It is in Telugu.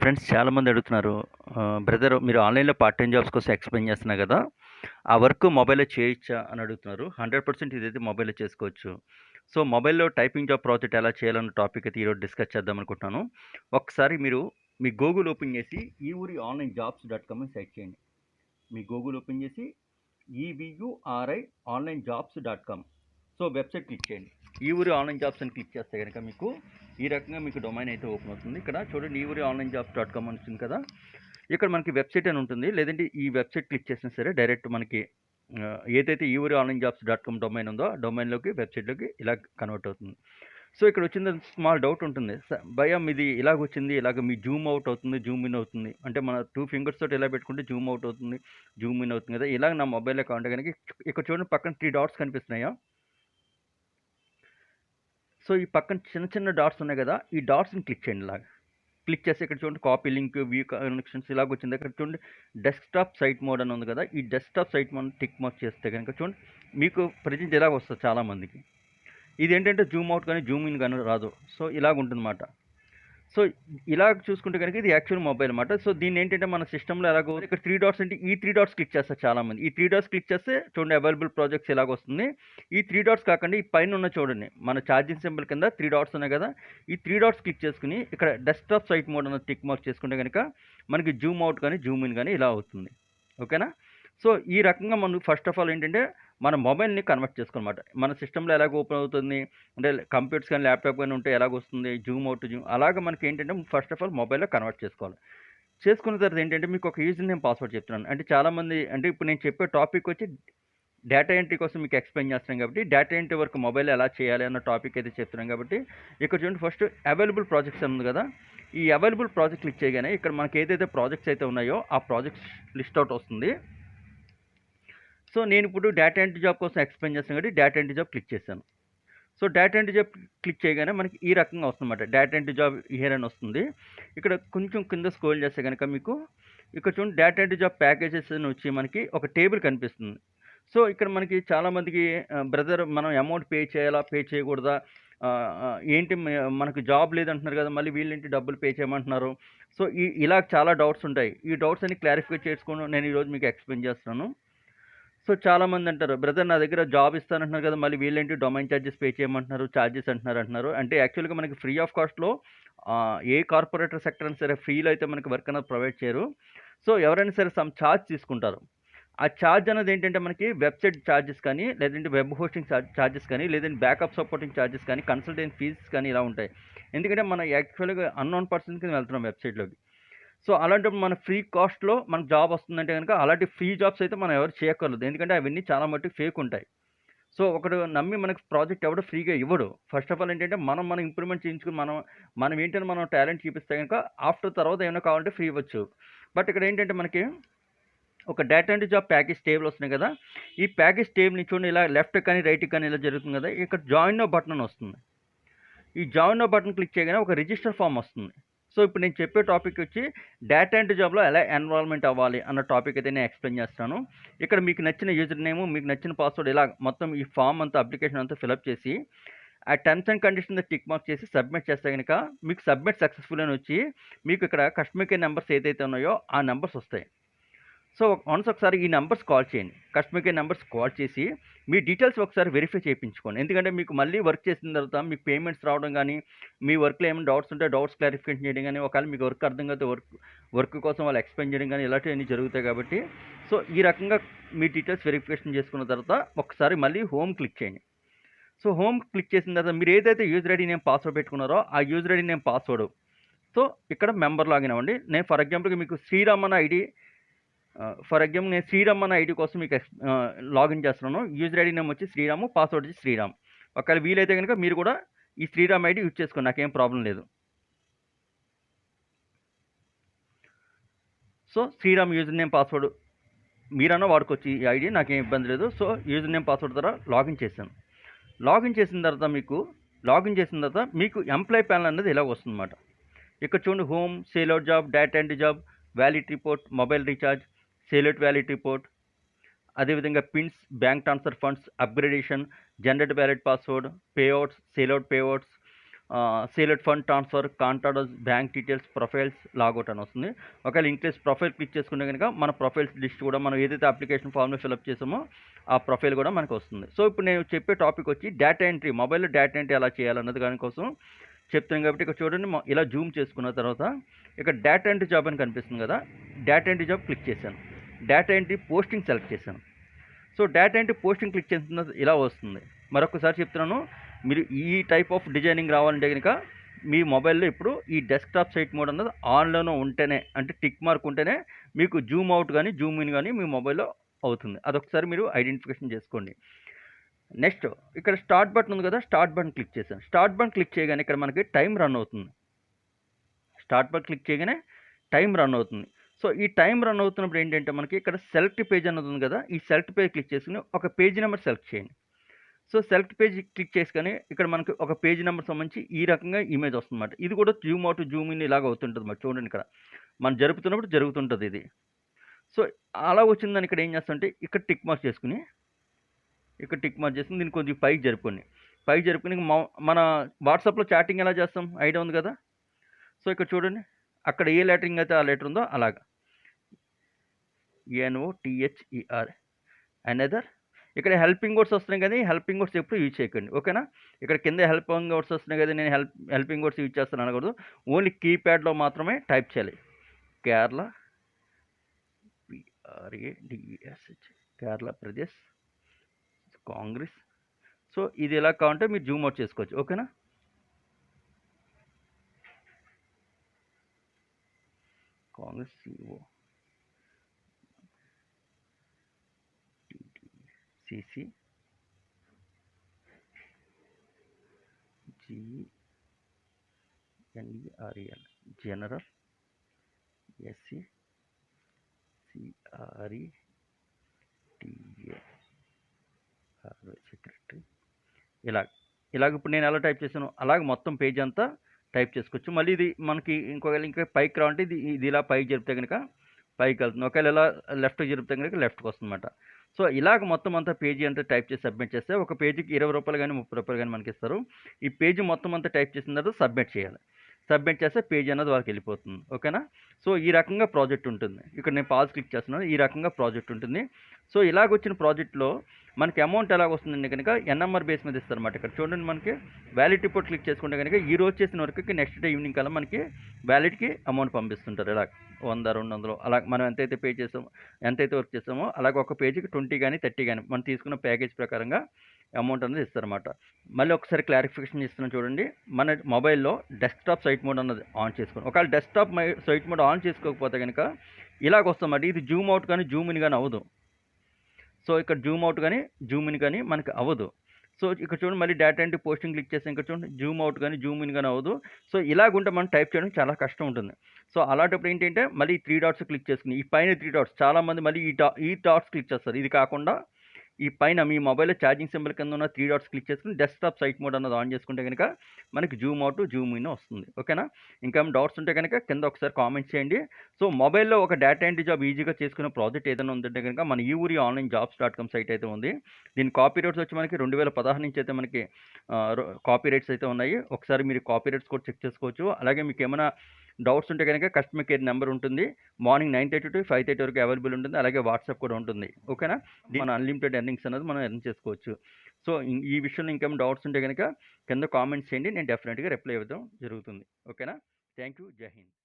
ఫ్రెండ్స్ చాలామంది అడుగుతున్నారు బ్రదర్ మీరు ఆన్లైన్లో పార్ట్ టైం జాబ్స్ కోసం ఎక్స్ప్లెయిన్ చేస్తున్నారు కదా ఆ వర్క్ మొబైల్లో చేయొచ్చా? అని అడుగుతున్నారు. హండ్రెడ్ పర్సెంట్ ఇదైతే మొబైల్లో చేసుకోవచ్చు. సో మొబైల్లో టైపింగ్ జాబ్ ప్రాజెక్ట్ ఎలా చేయాలన్న టాపిక్ అయితే ఈరోజు డిస్కస్ చేద్దాం అనుకుంటున్నాను. ఒకసారి మీరు మీ గూగుల్ ఓపెన్ చేసి ఈ ఊరి ఆన్లైన్ జాబ్స్ డాట్ కామ్ అని సెర్చ్ చేయండి. మీ గూగుల్ ఓపెన్ చేసి E V U R I online jobs dot com. So website click చేయండి. ఈ ఊరి ఆన్లైన్ జాబ్స్ అని క్లిక్ చేస్తే కనుక మీకు ఈ రకంగా మీకు డొమైన్ అయితే ఓపెన్ అవుతుంది. ఇక్కడ చూడండి ఈ ఊరి ఆన్లైన్ జాబ్స్ డాట్ కామ్ అని వచ్చింది కదా. ఇక్కడ మనకి వెబ్సైట్ అని ఉంటుంది. లేదంటే ఈ వెబ్సైట్ క్లిక్ చేసినా సరే డైరెక్ట్ మనకి ఏదైతే ఈ ఊరి online jobs dot com domain ఉందో డొమైన్లోకి వెబ్సైట్లోకి ఇలా కన్వర్ట్ అవుతుంది. సో ఇక్కడ వచ్చింది స్మాల్ డౌట్ ఉంటుంది. భయం ఇది ఇలాగ వచ్చింది ఇలాగ మీ జూమ్ అవుట్ అవుతుంది జూమ్ ఇన్ అవుతుంది. అంటే మన టూ ఫింగర్స్ తోటి ఇలా పెట్టుకుంటే జూమ్ అవుట్ అవుతుంది జూమ్ ఇన్ అవుతుంది కదా. ఇలాగ నా మొబైల్ అకౌంట్ కనుక ఇక్కడ చూడండి పక్కన త్రీ డాట్స్ కనిపిస్తున్నాయా? సో ఈ పక్కన చిన్న చిన్న డాట్స్ ఉన్నాయి కదా ఈ డాట్స్ని క్లిక్ చేయండి ఇలాగ. క్లిక్ చేసి ఇక్కడ చూడండి కాపీ లింక్ వ్యూ కనెక్షన్స్ ఇలాగ వచ్చింది. ఇక్కడ చూడండి డెస్క్టాప్ సైట్ మోడ్ అని ఉంది కదా ఈ desktop site mode tick mark చేస్తే కనుక చూడండి మీకు ప్రజెంట్ ఇలాగ వస్తుంది చాలామందికి. ఇది ఏంటంటే జూమ్ అవుట్ కానీ జూమ్ ఇన్ కానీ రాదు. సో ఇలాగ ఉంటుందన్నమాట సో ఇలా చూసుకుంటే కనుక ఇది యాక్చువల్ మొబైల్ అనమాట సో దీన్ని ఏంటంటే మన సిస్టంలో ఎలాగో ఇక్కడ త్రీ డాట్స్ అంటే ఈ త్రీ డాట్స్ క్లిక్ చేస్తారు చాలామంది. ఈ త్రీ డాట్స్ క్లిక్ చేస్తే చూడండి అవైలబుల్ ప్రాజెక్ట్స్ ఇలాగ వస్తుంది. ఈ త్రీ డాట్స్ కాకుండా ఈ పైన ఉన్న చూడండి మన ఛార్జింగ్ సింబల్ కింద త్రీ డాట్స్ ఉన్నాయి కదా. ఈ త్రీ డాట్స్ క్లిక్ చేసుకుని ఇక్కడ డెస్క్టాప్ సైట్ మోడ్ అన్న టిక్ మార్క్ చేసుకుంటే కనుక మనకి జూమ్ అవుట్ కానీ జూమ్ ఇన్ కానీ ఇలా అవుతుంది. ఓకేనా సో ఈ రకంగా మనం ఫస్ట్ ఆఫ్ ఆల్ ఏంటంటే మన మొబైల్ని కన్వర్ట్ చేసుకోనమాట. మన సిస్టంలో ఎలాగ ఓపెన్ అవుతుంది? అంటే కంప్యూటర్స్ కానీ ల్యాప్టాప్ కానీ ఉంటే ఎలాగ వస్తుంది? జూమ్ అవుట్ జూమ్ అలాగ మనకి ఏంటంటే ఫస్ట్ ఆఫ్ ఆల్ మొబైల్లో కన్వర్ట్ చేసుకోవాలి. చేసుకున్న తర్వాత ఏంటంటే మీకు ఒక యూజర్ నేమ్ పాస్వర్డ్ చెప్తున్నాను. అంటే చాలామంది అంటే ఇప్పుడు నేను చెప్పే టాపిక్ వచ్చి డేటా ఎంట్రీ కోసం మీకు ఎక్స్ప్లెయిన్ చేస్తున్నాం కాబట్టి డేటా ఎంట్రీ వర్క్ మొబైల్ ఎలా చేయాలి అన్న టాపిక్ అయితే చెప్తున్నాం కాబట్టి ఇక్కడ చూడండి ఫస్ట్ అవైలబుల్ ప్రాజెక్ట్స్ ఉంది కదా. ఈ అవైలబుల్ ప్రాజెక్ట్ క్లిక్ చేయగానే ఇక్కడ మనకి ఏదైతే ప్రాజెక్ట్స్ అయితే ఉన్నాయో ఆ ప్రాజెక్ట్స్ లిస్ట్ అవుట్ వస్తుంది. సో నేను ఇప్పుడు డేటా ఎంట్రీ జాబ్ కోసం ఎక్స్ప్లెయిన్ చేస్తాను కాబట్టి డేటా ఎంట్రీ జాబ్ క్లిక్ చేశాను. So data entry job click చేయగానే మనకి ఈ రకంగా వస్తుందన్నమాట. డేటా ఎంట్రీ జాబ్ హియర్ అని వస్తుంది. ఇక్కడ కొంచెం కింద స్క్రోల్ చేస్తే కనుక మీకు ఇక్కడ చూడండి డేటా ఎంట్రీ జాబ్ ప్యాకేజెస్ అని వచ్చి మనకి ఒక టేబుల్ కనిపిస్తుంది. సో ఇక్కడ మనకి చాలామందికి బ్రదర్ మనం అమౌంట్ పే చేయాలా పే చేయకూడదా? ఏంటి మనకు జాబ్ లేదంటున్నారు కదా మళ్ళీ వీళ్ళేంటి డబ్బులు పే చేయమంటున్నారు. సో ఈ ఇలా చాలా డౌట్స్ ఉంటాయి. ఈ డౌట్స్ అన్ని క్లారిఫై చేసుకుని నేను ఈరోజు మీకు ఎక్స్ప్లెయిన్ చేస్తాను. సో చాలామంది అంటారు బ్రదర్ నా దగ్గర జాబ్ ఇస్తానంటున్నారు కదా మళ్ళీ వీళ్ళేంటి డొమైన్ ఛార్జెస్ పే చేయమంటున్నారు ఛార్జెస్ అంటున్నారు అంటున్నారు. అంటే యాక్చువల్గా మనకి ఫ్రీ ఆఫ్ కాస్ట్లో ఏ కార్పొరేటర్ సెక్టర్ అయినా సరే ఫ్రీలో అయితే మనకి వర్క్ అనేది ప్రొవైడ్ చేయరు. సో ఎవరైనా సరే సమ్ ఛార్జ్ తీసుకుంటారు. ఆ ఛార్జ్ అనేది ఏంటంటే మనకి వెబ్సైట్ ఛార్జెస్ కానీ లేదంటే వెబ్ హోస్టింగ్ ఛార్జెస్ కానీ లేదంటే బ్యాకప్ సపోర్టింగ్ ఛార్జెస్ కానీ కన్సల్టెంట్ ఫీజెస్ కానీ ఇలా ఉంటాయి. ఎందుకంటే మనం యాక్చువల్గా అన్నోన్ పర్సన్ కింద వెళ్తున్నాం వెబ్సైట్లోకి. సో అలాంటప్పుడు మన ఫ్రీ కాస్ట్లో మనకు జాబ్ వస్తుందంటే కనుక అలాంటి ఫ్రీ జాబ్స్ అయితే మనం ఎవరు చేయకూడదు ఎందుకంటే అవన్నీ చాలా మట్టుకు ఫేక్ ఉంటాయి. సో ఒకడు నమ్మి మనకు ప్రాజెక్ట్ ఎవడు ఫ్రీగా ఇవ్వడు. ఫస్ట్ ఆఫ్ ఆల్ ఏంటంటే మనం మనం ఇంప్రూవ్మెంట్ చేయించుకుని మనం మనం ఏంటంటే మనం టాలెంట్ చూపిస్తే కనుక ఆఫ్టర్ తర్వాత ఏమైనా కావాలంటే ఫ్రీ ఇవ్వచ్చు. బట్ ఇక్కడ ఏంటంటే మనకి ఒక data entry job package table వస్తుంది కదా. ఈ ప్యాకేజ్ టేబుల్ని చూడండి ఇలా లెఫ్ట్ కానీ రైట్ కానీ ఇలా జరుగుతుంది కదా. ఇక్కడ జాయిన్ బటన్ వస్తుంది. ఈ జాయిన్ బటన్ క్లిక్ చేయగానే ఒక రిజిస్టర్ ఫామ్ వస్తుంది. సో ఇప్పుడు నేను చెప్పే టాపిక్ వచ్చి డేటా ఎంట్రీ జాబ్లో ఎలా ఎన్వాల్వ్మెంట్ అవ్వాలి అన్న టాపిక్ అయితే నేను ఎక్స్ప్లెయిన్ చేస్తాను. ఇక్కడ మీకు నచ్చిన యూజర్ నేమ్ మీకు నచ్చిన పాస్వర్డ్ ఇలా మొత్తం ఈ ఫామ్ అంతా అప్లికేషన్ అంతా ఫిలప్ చేసి ఆ terms and condition tick mark చేసి సబ్మిట్ చేస్తే కనుక మీకు సబ్మిట్ సక్సెస్ఫుల్ అని వచ్చి మీకు ఇక్కడ కస్టమర్ కేర్ నెంబర్స్ ఏదైతే ఉన్నాయో ఆ నెంబర్స్ వస్తాయి. సో వన్స్ ఒకసారి ఈ నెంబర్స్ కాల్ చేయండి. కస్టమర్ కేర్ నెంబర్స్ కాల్ చేసి మీ డీటెయిల్స్ ఒకసారి వెరిఫై చేయించుకోండి. ఎందుకంటే మీకు మళ్ళీ వర్క్ చేసిన తర్వాత మీకు పేమెంట్స్ రావడం కానీ మీ వర్క్లో ఏమైనా డౌట్స్ ఉంటే డౌట్స్ క్లారిఫికేషన్ చేయడం కానీ ఒకవేళ మీకు వర్క్ అర్థం కాదు వర్క్ వర్క్ కోసం వాళ్ళు ఎక్స్ప్లెయిన్ చేయడం కానీ ఇలాంటివన్నీ జరుగుతాయి కాబట్టి సో ఈ రకంగా మీ డీటెయిల్స్ వెరిఫికేషన్ చేసుకున్న తర్వాత ఒకసారి మళ్ళీ హోమ్ క్లిక్ చేయండి. సో హోమ్ క్లిక్ చేసిన తర్వాత మీరు ఏదైతే యూజర్ ఐడి నేను పాస్వర్డ్ పెట్టుకున్నారో ఆ యూజర్ ఐడి నేను పాస్వర్డ్ సో ఇక్కడ మెంబర్ లాగిన్ అవ్వండి. నేను ఫర్ ఎగ్జాంపుల్గా మీకు శ్రీరామన్ ఐడి ఫర్ ఎగ్జాంపుల్ నేను శ్రీరామ్ అన్న ఐడి కోసం మీకు ఎక్స్ లాగిన్ చేస్తున్నాను. యూజర్ ఐడి నేమ్ వచ్చి శ్రీరాము పాస్వర్డ్ వచ్చి శ్రీరామ్. ఒకవేళ వీలైతే కనుక మీరు కూడా ఈ శ్రీరామ్ ఐడి యూజ్ చేసుకోండి. నాకేం ప్రాబ్లం లేదు. So Sriram user name password మీరన్నా వాడుకోవచ్చు ఈ ఐడి. నాకేం ఇబ్బంది లేదు. సో యూజర్ నేమ్ పాస్వర్డ్ ద్వారా లాగిన్ చేశాను. లాగిన్ చేసిన తర్వాత మీకు లాగిన్ చేసిన తర్వాత మీకు ఎంప్లాయ్ ప్యానల్ అనేది ఇలా వస్తుందన్నమాట. ఇక్కడ చూడండి home sell out job data end job valid report mobile recharge సేలెట్ valid report. అదేవిధంగా pins bank transfer funds upgradation generate valid password payouts sell out payouts సేలెట్ fund transfer contact bank details profiles logout అని వస్తుంది. ఒకవేళ ఇన్కేస్ ప్రొఫైల్ క్లిక్ చేసుకుంటే కనుక మన ప్రొఫైల్స్ లిస్ట్ కూడా మనం ఏదైతే అప్లికేషన్ ఫామ్లో ఫిల్అప్ చేసామో ఆ ప్రొఫైల్ కూడా మనకు వస్తుంది. సో ఇప్పుడు నేను చెప్పే టాపిక్ వచ్చి డేటా ఎంట్రీ మొబైల్లో డేటా ఎంట్రీ ఎలా చేయాలన్నది దానికోసం చెప్తాను కాబట్టి ఇక్కడ చూడండి ఇలా జూమ్ చేసుకున్న తర్వాత ఇక్కడ డేటా ఎంట్రీ జాబ్ అని కనిపిస్తుంది కదా డేటా ఎంట్రీ జాబ్ క్లిక్ చేశాను. డేటా ఎంట్రీ పోస్టింగ్ సెలెక్ట్ చేశాను. So data entry posting click చేసిన ఇలా వస్తుంది. మరొకసారి చెప్తున్నాను మీరు ఈ టైప్ ఆఫ్ డిజైనింగ్ రావాలంటే కనుక మీ మొబైల్లో ఇప్పుడు ఈ డెస్క్టాప్ సైట్ మోడ్ అన్నది ఆన్లోనే ఉంటేనే అంటే టిక్ మార్క్ ఉంటేనే మీకు జూమ్ అవుట్ కానీ జూమ్ ఇన్ కానీ మీ మొబైల్లో అవుతుంది. అదొకసారి మీరు ఐడెంటిఫికేషన్ చేసుకోండి. నెక్స్ట్ ఇక్కడ స్టార్ట్ బటన్ ఉంది కదా స్టార్ట్ బటన్ క్లిక్ చేశాను. స్టార్ట్ బటన్ క్లిక్ చేయగానే ఇక్కడ మనకి టైం రన్ అవుతుంది. స్టార్ట్ బటన్ క్లిక్ చేయగానే టైం రన్ అవుతుంది. సో ఈ టైం రన్ అవుతున్నప్పుడు ఏంటంటే మనకి ఇక్కడ సెలెక్ట్ పేజ్ అన్నది ఉంది కదా ఈ సెలెక్ట్ పేజ్ క్లిక్ చేసుకుని ఒక పేజ్ నెంబర్ సెలెక్ట్ చేయండి. సో సెలెక్ట్ పేజ్ క్లిక్ చేసుకొని ఇక్కడ మనకి ఒక పేజ్ నెంబర్ సంబంధించి ఈ రకంగా ఇమేజ్ వస్తుందన్నమాట. ఇది కూడా జూమ్ అవుట్ జూమ్ ఇన్ ఇలాగ అవుతుంటుంది మరి చూడండి ఇక్కడ మనం జరుపుతున్నప్పుడు జరుగుతుంటుంది ఇది. సో అలా వచ్చిందని ఇక్కడ ఏం చేస్తామంటే ఇక్కడ టిక్ మార్క్ చేసుకుని ఇక్కడ టిక్ మార్క్ చేసుకుని దీన్ని కొద్దిగా పైకి జరుపుకొని పైకి జరుపుకుని మా- మన వాట్సాప్లో చాటింగ్ ఎలా చేస్తాం? ఐడియా ఉంది కదా? సో ఇక్కడ చూడండి అక్కడ ఏ లెటరింగ్ అయితే ఆ లెటర్ ఉందో అలాగా. A N O T H E R another ఇక్కడ హెల్పింగ్ వర్డ్స్ వస్తున్నాయి కానీ హెల్పింగ్ వర్డ్స్ ఎప్పుడు యూజ్ చేయకండి ఓకేనా? ఇక్కడ కింద హెల్పింగ్ వర్డ్స్ వస్తున్నాయి కదా నేను హెల్ప్ హెల్పింగ్ వర్డ్స్ యూజ్ చేస్తాను అనకూడదు. ఓన్లీ కీప్యాడ్లో మాత్రమే టైప్ చేయాలి. Kerala P R A D S H Kerala Pradesh Congress so ఇది ఎలా కావాలంటే మీరు జూమ్ అవుట్ చేసుకోవచ్చు ఓకేనా? Congress C O C C G N E R L general S C C R E T A secretary. ఇలా ఇలాగ ఇప్పుడు నేను ఎలా టైప్ చేశాను అలాగ మొత్తం పేజ్ అంతా టైప్ చేసుకోవచ్చు. మళ్ళీ ఇది మనకి ఇంకొక ఇంకా పైకి రావంటే ఇది ఇది ఇలా పైకి జరిపితే కనుక పైకి వెళ్తుంది. ఒకవేళ ఇలా లెఫ్ట్ జరిపితే కనుక లెఫ్ట్కి వస్తుందన్నమాట. సో ఇలాగ మొత్తం అంతా పేజీ అంతా టైప్ చేసి సబ్మిట్ చేస్తే ఒక పేజీకి ఇరవై రూపాయలు కానీ ముప్పై రూపాయలు కానీ మనకి ఇస్తారు ఈ పేజీ మొత్తం అంతా టైప్ చేసిన తర్వాత సబ్మిట్ చేయాలి. సబ్మిట్ చేస్తే పేజ్ అనేది వాళ్ళకి వెళ్ళిపోతుంది. ఓకేనా? సో ఈ రకంగా ప్రాజెక్ట్ ఉంటుంది. ఇక్కడ నేను పాజ్ క్లిక్ చేస్తున్నాను. ఈ రకంగా ప్రాజెక్ట్ ఉంటుంది. సో ఇలాగ వచ్చిన ప్రాజెక్ట్లో మనకి అమౌంట్ ఎలాగ వస్తుందండి కనుక ఎన్ఎంఆర్ బేస్ మీద ఇస్తారన్నమాట ఇక్కడ. చూడండి మనకి వ్యాలిడ్ రిపోర్ట్ క్లిక్ చేసుకుంటే కనుక ఈ రోజు చేసిన వర్క్కి నెక్స్ట్ డే ఈవినింగ్ కల్లా మనకి వ్యాలిడ్కి అమౌంట్ పంపిస్తుంటారు. ఇలా వంద రెండు వందలు అలా మనం ఎంతైతే పే చేసామో ఎంతైతే వర్క్ చేస్తామో అలాగే ఒక పేజీకి ట్వంటీ కానీ థర్టీ కానీ మనం తీసుకున్న ప్యాకేజ్ ప్రకారంగా అమౌంట్ అనేది ఇస్తారన్నమాట. మళ్ళీ ఒకసారి క్లారిఫికేషన్ ఇస్తున్నాను చూడండి. మన మొబైల్లో డెస్క్టాప్ సైట్ మోడ్ అన్నది ఆన్ చేసుకోండి ఒకవేళ డెస్క్టాప్ సైట్ మోడ్ ఆన్ చేసుకోకపోతే కనుక ఇలాగ వస్తామండి ఇది జూమ్ అవుట్ కానీ జూమ్ ఇన్ కానీ అవ్వదు. సో ఇక్కడ జూమ్ అవుట్ కానీ జూమ్ ఇన్ కానీ మనకి అవ్వదు. సో ఇక్కడ చూడండి మళ్ళీ డేటా ఎంట్రీ పోస్టింగ్ క్లిక్ చేస్తే ఇక్కడ చూడండి జూమ్ అవుట్ కానీ జూమ్ ఇన్ కానీ అవ్వదు. సో ఇలాగుంటే మనం టైప్ చేయడం చాలా కష్టం ఉంటుంది. సో అలాంటప్పుడు ఏంటంటే మళ్ళీ త్రీ డాట్స్ క్లిక్ చేసుకుని ఈ పైన త్రీ డాట్స్ చాలామంది మళ్ళీ ఈ డా ఈ డాట్స్ క్లిక్ చేస్తారు. ఇది కాకుండా ఈ పైన మీ మొబైల్లో ఛార్జింగ్ సింబల్ కింద ఉన్న త్రీ డాట్స్ క్లిక్ చేసుకుని డెస్క్టాప్ సైట్ మోడ్ అన్నది ఆన్ చేసుకుంటే కనుక మనకి జూమ్ అవుట్ జూమ్ ఇన్ వస్తుంది. ఓకేనా? ఇంకా డౌట్స్ ఉంటే కనుక కింద ఒకసారి కామెంట్ చేయండి. సో మొబైల్లో ఒక డేటా ఎంట్రీ జాబ్ ఈజీగా చేసుకునే ప్రాజెక్ట్ ఏదైనా ఉందంటే కనుక మన ఈ ఊరి online jobs dot com site అయితే ఉంది. దీని కాపీ రేట్స్ వచ్చి మనకి రెండు వేల పదహారు నుంచి అయితే మనకి కాపీ రేట్స్ అయితే ఉన్నాయి. ఒకసారి మీరు కాపీ రేట్స్ కూడా చెక్ చేసుకోవచ్చు. అలాగే మీకు ఏమైనా డౌట్స్ ఉంటే కనుక కస్టమర్ కేర్ నెంబర్ ఉంటుంది. Morning nine thirty to five thirty వరకు అవైలబుల్ ఉంటుంది. అలాగే వాట్సాప్ కూడా ఉంటుంది. ఓకేనా? మన అన్లిమిటెడ్ ఎర్నింగ్స్ అనేది మనం ఎర్న్ చేసుకోవచ్చు. సో ఈ విషయంలో ఇంకేమైనా డౌట్స్ ఉంటే కనుక కింద కామెంట్స్ చేయండి. నేను డెఫినెట్గా రిప్లై ఇవ్వడం జరుగుతుంది. ఓకేనా? థ్యాంక్ యూ జై హింద్